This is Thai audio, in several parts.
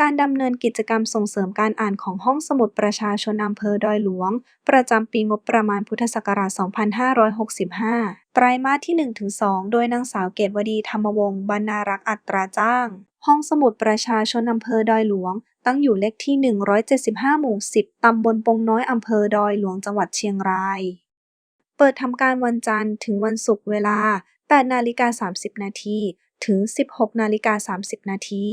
การดำเนินกิจกรรมส่งเสริมการอ่านของห้องสมุดประชาชนอำเภอดอยหลวง ประจำปีงบประมาณพุทธศักราช 2565 ไตรมาสที่ 1-2 โดยนางสาวเกตวดีธรรมวงศ์บรรณารักษ์อัตราจ้าง ห้องสมุดประชาชนอำเภอดอยหลวง ตั้งอยู่เลขที่ 175 หมู่ 10 ตำบลปงน้อยอำเภอดอยหลวงจังหวัดเชียงราย เปิดทำการวันจันทร์ถึงวันศุกร์เวลา8นาฬิกา30 นาทีถึง 16นาฬิกา30 นาที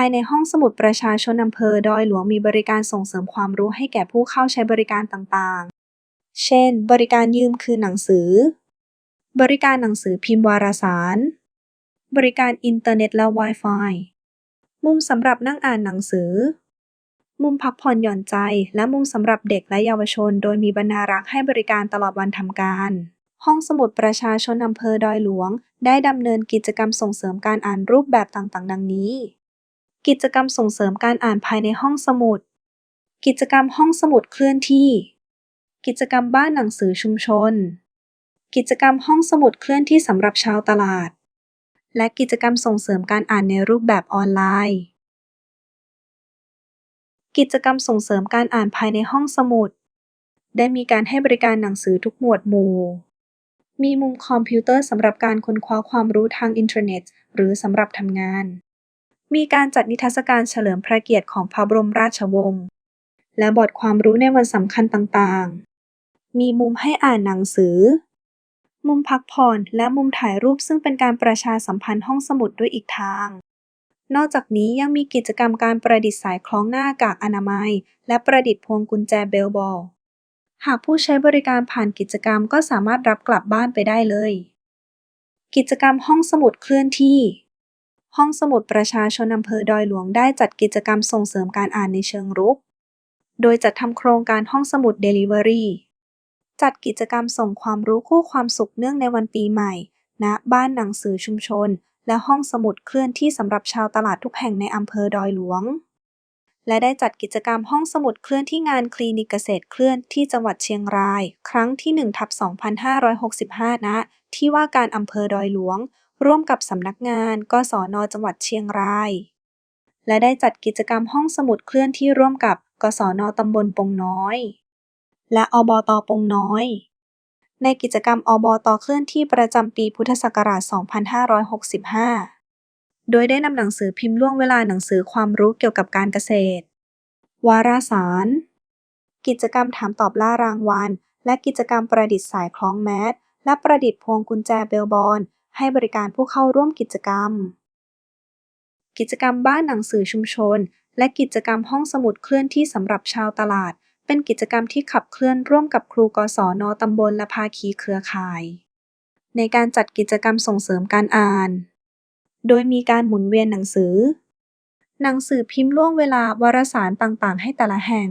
ายในห้องสมุดประชาชนอำเภอดอยหลวงมีบริการส่งเสริมความรู้ให้แก่ผู้เข้าใช้บริการต่างๆ เช่น บริการยืมคืนหนังสือ บริการหนังสือพิมพ์วารสาร บริการอินเทอร์เน็ตและ Wi-Fi มุมสำหรับนั่งอ่านหนังสือ มุมพักผ่อนหย่อนใจ และมุมสำหรับเด็กและเยาวชน โดยมีบรรณารักษ์ให้บริการตลอดวันทำการ ห้องสมุดประชาชนอำเภอดอยหลวง ได้ดำเนินกิจกรรมส่งเสริมการอ่านรูปแบบต่างๆ ดังนี้ กิจกรรมส่งเสริมการอ่านภายในห้องสมุด กิจกรรมห้องสมุดเคลื่อนที่ กิจกรรมบ้านหนังสือชุมชน กิจกรรมห้องสมุดเคลื่อนที่สำหรับชาวตลาด และกิจกรรมส่งเสริมการอ่านในรูปแบบออนไลน์ กิจกรรมส่งเสริมการอ่านภายในห้องสมุด ได้มีการให้บริการหนังสือทุกหมวดหมู่มีมุมคอมพิวเตอร์สำหรับการค้นคว้าความรู้ทางอินเทอร์เน็ต หรือสำหรับทำงาน มีการจัดนิทรรศการเฉลิมพระเกียรติของพระบรมราชวงศ์ และบอร์ดความรู้ในวันสำคัญต่างๆ มีมุมให้อ่านหนังสือ มุมพักผ่อนและมุมถ่ายรูปซึ่งเป็นการประชาสัมพันธ์ห้องสมุดด้วยอีกทาง นอกจากนี้ยังมีกิจกรรมการประดิษฐ์สายคล้องหน้ากากอนามัย และประดิษฐ์พวงกุญแจเบลบอล หากผู้ใช้บริการผ่านกิจกรรมก็สามารถรับกลับบ้านไปได้เลย กิจกรรมห้องสมุดเคลื่อนที่ ห้องสมุดประชาชนอำเภอดอยหลวงได้จัดกิจกรรมส่งเสริมการอ่านในเชิงรุก โดยจัดทำโครงการห้องสมุดเดลิเวอรี่จัดกิจกรรมส่งความรู้คู่ความสุขเนื่องในวันปีใหม่ณบ้านหนังสือชุมชน และห้องสมุดเคลื่อนที่สำหรับชาวตลาดทุกแห่งในอำเภอดอยหลวง และได้จัดกิจกรรมห้องสมุดเคลื่อนที่งานคลินิกเกษตรเคลื่อนที่จังหวัดเชียงราย ครั้งที่1ทับ2565ณที่ว่าการอำเภอดอยหลวง ร่วมกับสำนักงาน กศน จังหวัดเชียงราย และได้จัดกิจกรรมห้องสมุดเคลื่อนที่ร่วมกับ กศน ตำบลปงน้อย และอบตปงน้อย ในกิจกรรมอบตเคลื่อนที่ประจำปีพุทธศักราช 2565 โดยได้นำหนังสือพิมพ์ล่วงเวลาหนังสือความรู้เกี่ยวกับการเกษตร วารสาร กิจกรรมถามตอบล่ารางวัล และกิจกรรมประดิษฐ์สายคล้องแมสและประดิษฐ์พวงกุญแจเบลบอล ให้บริการผู้เข้าร่วมกิจกรรม กิจกรรมบ้านหนังสือชุมชน และกิจกรรมห้องสมุดเคลื่อนที่สำหรับชาวตลาด เป็นกิจกรรมที่ขับเคลื่อนร่วมกับครูกศนตำบลและภาคีเครือข่าย ในการจัดกิจกรรมส่งเสริมการอ่าน โดยมีการหมุนเวียนหนังสือ หนังสือพิมพ์ล่วงเวลาวารสารต่างๆ ให้แต่ละแห่ง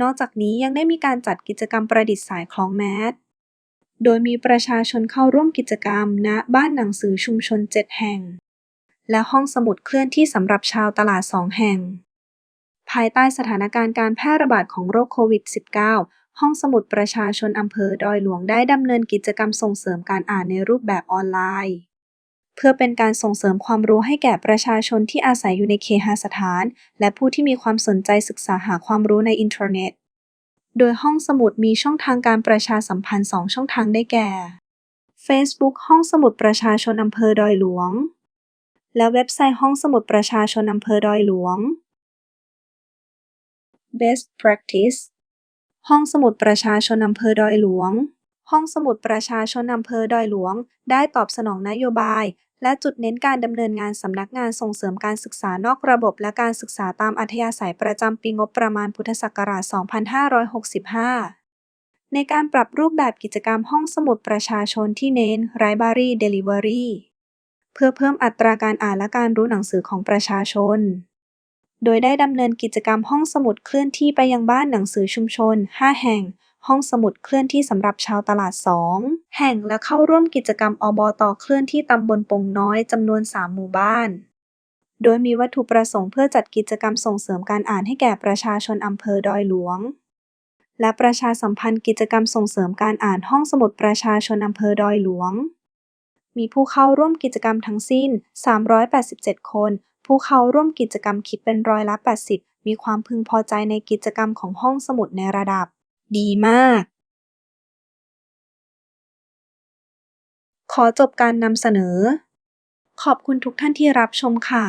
นอกจากนี้ยังได้มีการจัดกิจกรรมประดิษฐ์สายคล้องแมส โดยมีประชาชนเข้าร่วมกิจกรรมณบ้านหนังสือชุมชน 7 แห่ง และห้องสมุดเคลื่อนที่สำหรับชาวตลาด 2 แห่ง ภายใต้สถานการณ์การแพร่ระบาดของโรคโควิด -19 ห้องสมุดประชาชนอำเภอดอยหลวงได้ดำเนินกิจกรรมส่งเสริมการอ่านในรูปแบบออนไลน์ เพื่อเป็นการส่งเสริมความรู้ให้แก่ประชาชนที่อาศัยอยู่ในเคหสถาน และผู้ที่มีความสนใจศึกษาหาความรู้ในอินเทอร์เน็ต โดยห้องสมุดมีช่องทางการประชาสัมพันธ์ 2 ช่องทางได้แก่ Facebook ห้องสมุดประชาชนอำเภอดอยหลวง และเว็บไซต์ห้องสมุดประชาชนอำเภอดอยหลวง Best Practice ห้องสมุดประชาชนอำเภอดอยหลวง ห้องสมุดประชาชนอำเภอดอยหลวง ได้ตอบสนองนโยบาย และจุดเน้นการดำเนินงานสำนักงานส่งเสริมการศึกษานอกระบบ และการศึกษาตามอัธยาศัยประจำปีงบประมาณพุทธศักราช 2565 ในการปรับรูปแบบกิจกรรมห้องสมุดประชาชนที่เน้น Library Delivery เพื่อเพิ่มอัตราการอ่านและการรู้หนังสือของประชาชน โดยได้ดำเนินกิจกรรมห้องสมุดเคลื่อนที่ไปยังบ้านหนังสือชุมชน 5 แห่ง ห้องสมุดเคลื่อนที่สำหรับชาวตลาด2แห่งและเข้าร่วมกิจกรรมอบตเคลื่อนที่ตำบลปงน้อยจำนวน 3 หมู่บ้าน โดยมีวัตถุประสงค์เพื่อจัดกิจกรรมส่งเสริมการอ่านให้แก่ประชาชนอำเภอดอยหลวง และประชาสัมพันธ์กิจกรรมส่งเสริมการอ่านห้องสมุดประชาชนอำเภอดอยหลวง มีผู้เข้าร่วมกิจกรรมทั้งสิ้น 387 คน ผู้เข้าร่วมกิจกรรมคิดเป็นร้อยละ 80 มีความพึงพอใจในกิจกรรมของห้องสมุดในระดับ ดีมาก ขอจบการนำเสนอ ขอบคุณทุกท่านที่รับชมค่ะ